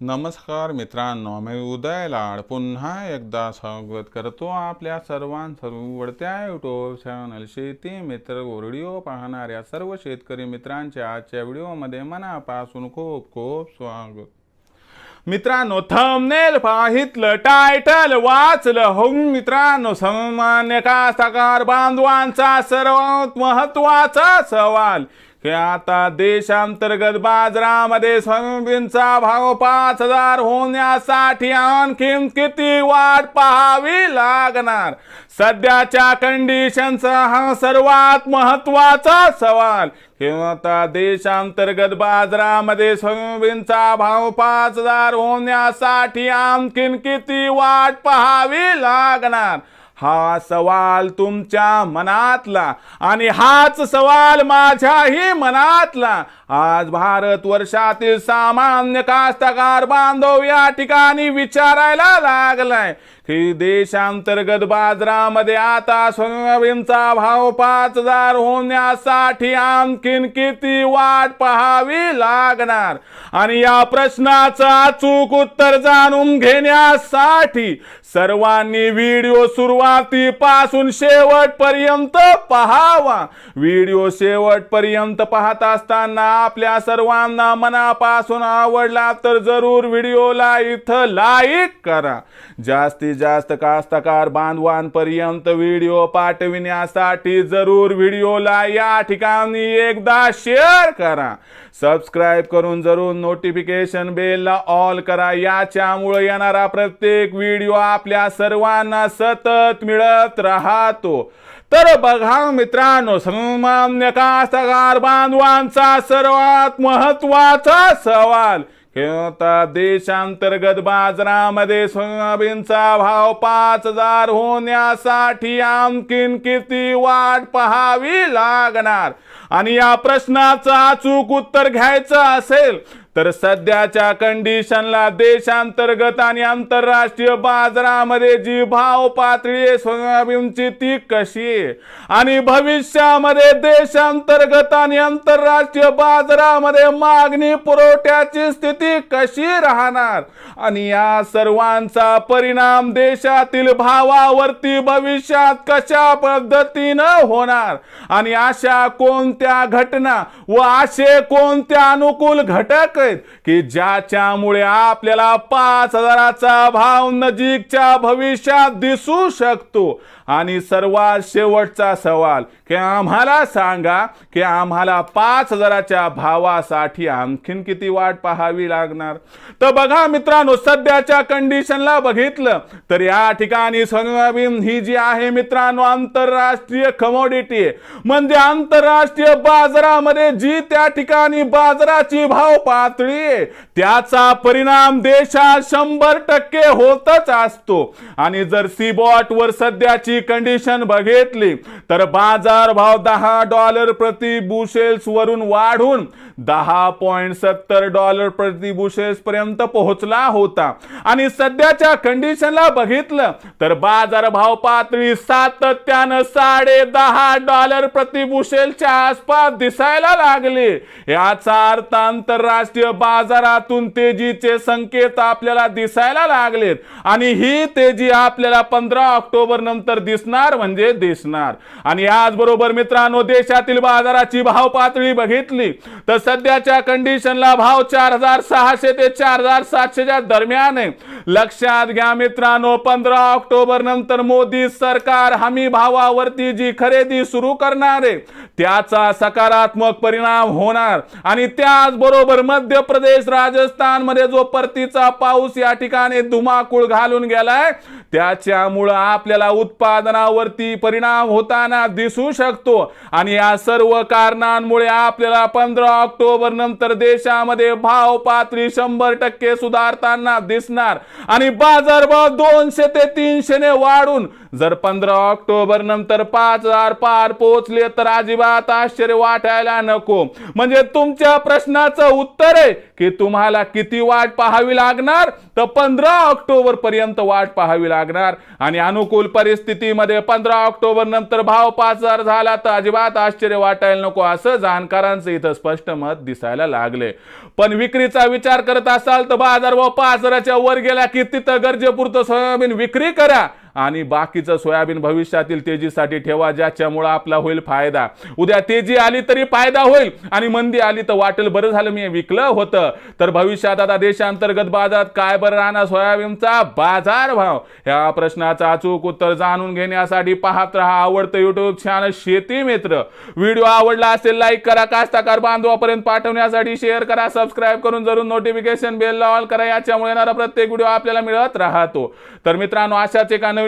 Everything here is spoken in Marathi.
नमस्कार मित्रांनो मी उदय लाड. पुन्हा एकदा स्वागत करतो आपल्या सर्वांवडत्या युट्यूब चॅनल शेती मित्र व्हिडिओ पाहणाऱ्या सर्व शेतकरी मित्रांच्या आजच्या व्हिडिओमध्ये मनापासून खूप खूप स्वागत. मित्रांनो थंबनेल पाहितलं टायटल वाचलं. हो मित्रांनो सामान्य कास्तकार बांधवांचा सर्वात महत्त्वाचा सवाल. की आता देशांतर्गत बाजारामध्ये सोयाबीनचा भाव पाच हजार होण्यासाठी आणखीन किती वाट पाहावी लागणार? सध्याच्या कंडिशनचा हा सर्वात महत्त्वाचा सवाल. किंवा आता देशांतर्गत बाजारामध्ये सोयाबीनचा भाव पाच हजार होण्यासाठी आणखीन किती वाट पाहावी लागणार? हा सवाल तुमच्या मनातला आणि हाच सवाल माझ्याही मनातला. आज भारत वर्षातील सामान्य कास्तकार बांधव या ठिकाणी विचारायला लागलाय. की देशांतर्गत बाजारामध्ये आता सोयाबीनचा भाव पाच हजार होण्यासाठी आणखीन किती वाट पाहावी लागणार? आणि या प्रश्नाचं अचूक उत्तर जाणून घेण्यासाठी सर्वांनी व्हिडिओ सुरुवातीपासून शेवटपर्यंत पहावा. व्हिडिओ शेवटपर्यंत पाहत असताना आपल्या सर्वांना मनापासून आवडला तर जरूर व्हिडिओला इथं लाईक करा. जास्तीत जास्त कास्तकार बांधवांपर्यंत व्हिडिओ पाठविण्यासाठी जरूर व्हिडिओला या ठिकाणी एकदा शेअर करा. सबस्क्राईब करून जरूर नोटिफिकेशन बेलला ऑल करा. याच्यामुळे येणारा प्रत्येक व्हिडिओ आपल्या सर्वांना सतत मिळत राहतो. तर बघा मित्रांनो सन्मान्य कास्तकार बांधवांचा सर्वात महत्त्वाचा सवाल आता देशांतर्गत बाजारामध्ये सोयाबीनचा भाव पाच हजार होण्यासाठी आणखीन किती वाट पहावी लागणार? आणि या प्रश्नाचं अचूक उत्तर घ्यायचं असेल तर सध्याच्या कंडिशनला देशांतर्गत आणि आंतरराष्ट्रीय बाजारामध्ये जी भाव पातळी आहे सोयाबीनची ती कशी आहे? आणि भविष्यामध्ये देशांतर्गत आणि आंतरराष्ट्रीय बाजारामध्ये मागणी पुरवठ्याची स्थिती कशी राहणार? आणि या सर्वांचा परिणाम देशातील भावावरती भविष्यात कशा पद्धतीनं होणार? आणि अशा कोणत्या घटना व असे कोणत्या अनुकूल घटक आहेत की ज्याच्यामुळे आपल्याला पाच हजाराचा भाव नजीकच्या भविष्यात दिसू शकतो. आणि सर्वात शेवटचा सवाल की आम्हाला सांगा की आम्हाला पाच हजाराच्या भावासाठी आणखीन किती वाट पाहावी लागणार? तर बघा मित्रांनो सध्याच्या कंडिशनला बघितलं तर या ठिकाणी सोयाबीन ही जी आहे मित्रांनो आंतरराष्ट्रीय कमोडिटी म्हणजे आंतरराष्ट्रीय बाजारामध्ये जी त्या ठिकाणी बाजाराची भाव पातळी आहे त्याचा परिणाम देशात शंभर टक्के होतच असतो. आणि जर सीबॉट वर सध्याची कंडिशन बघितली तर बाजार बाजार भाव दहा डॉलर प्रति बुशेल्स वरून वाढून दहा पॉइंट सत्तर डॉलर प्रति बुशेल्स पर्यंत पोहोचला होता. आणि सध्याच्या कंडिशनला बघितलं तर बाजार भाव पातळी सातत्यानं साडे दहा डॉलर प्रति बुशेलच्या आसपास दिसायला लागले. याचा अर्थ आंतरराष्ट्रीय बाजारातून तेजीचे संकेत आपल्याला दिसायला लागलेत. आणि ही तेजी आपल्याला पंधरा ऑक्टोबर नंतर दिसणार म्हणजे दिसणार. आणि याचबरोबर मित्रांनो देशातील बाजाराची भाव पातळी बघितली. तर सध्याच्या कंडिशनला भाव चार हजार सहाशे ते चार हजार सातशेच्या दरम्यान आहे. लक्षात घ्या मित्रांनो पंधरा ऑक्टोबर नंतर मोदी सरकार हमी भावावरती जी खरेदी सुरू करणार आहे त्याचा सकारात्मक परिणाम होणार. आणि त्याचबरोबर मध्य प्रदेश राजस्थानमध्ये जो परतीचा पाऊस या ठिकाणी धुमाकूळ घालून गेलाय त्याच्यामुळं आपल्याला उत्पादनावरती परिणाम होताना दिसू शकतो. आणि या सर्व कारणांमुळे आपल्याला पंधरा ऑक्टोबर नंतर देशामध्ये भाव पातळी शंभर टक्के सुधारताना दिसणार. आणि बाजारभाव दोनशे ते तीनशे ने वाढून जर पंधरा ऑक्टोबर नंतर पाच हजार पार पोहोचले तर अजिबात आश्चर्य वाटायला नको. म्हणजे तुमच्या प्रश्नाचं उत्तर आहे की तुम्हाला किती वाट पाहावी लागणार? तर पंधरा ऑक्टोबर पर्यंत वाट पाहावी लागणार. आणि अनुकूल परिस्थितीमध्ये पंधरा ऑक्टोबर नंतर भाव पाच हजार झाला तर अजिबात आश्चर्य वाटायला नको असं जाणकारांचं इथं स्पष्ट मत दिसायला लागले. पण विक्रीचा विचार करत असाल तर बाजार व पाच हजाराच्या वर गेला की तिथं गरजेपुरतं सोयाबीन विक्री करा. आणि बाकीचं सोयाबीन भविष्यातील तेजीसाठी ठेवा ज्याच्यामुळं आपला होईल फायदा. उद्या तेजी आली तरी फायदा होईल. आणि मंदी आली तर वाटेल बरं झालं मी विकलं होतं. तर भविष्यात आता देशांतर्गत बाजारात काय बरं राहणार? सोयाबीनचा बाजार भाव. ह्या प्रश्नाचं अचूक उत्तर जाणून घेण्यासाठी पाहत राहा आवडतं युट्यूब चॅनल शेती मित्र. व्हिडिओ आवडला असेल लाईक करा. कास्ताकार बांधवापर्यंत पाठवण्यासाठी शेअर करा. सबस्क्राईब करून जरूर नोटिफिकेशन बेल ऑल करा. याच्यामुळे येणारा प्रत्येक व्हिडिओ आपल्याला मिळत राहतो. तर मित्रांनो अशाच एका नवीन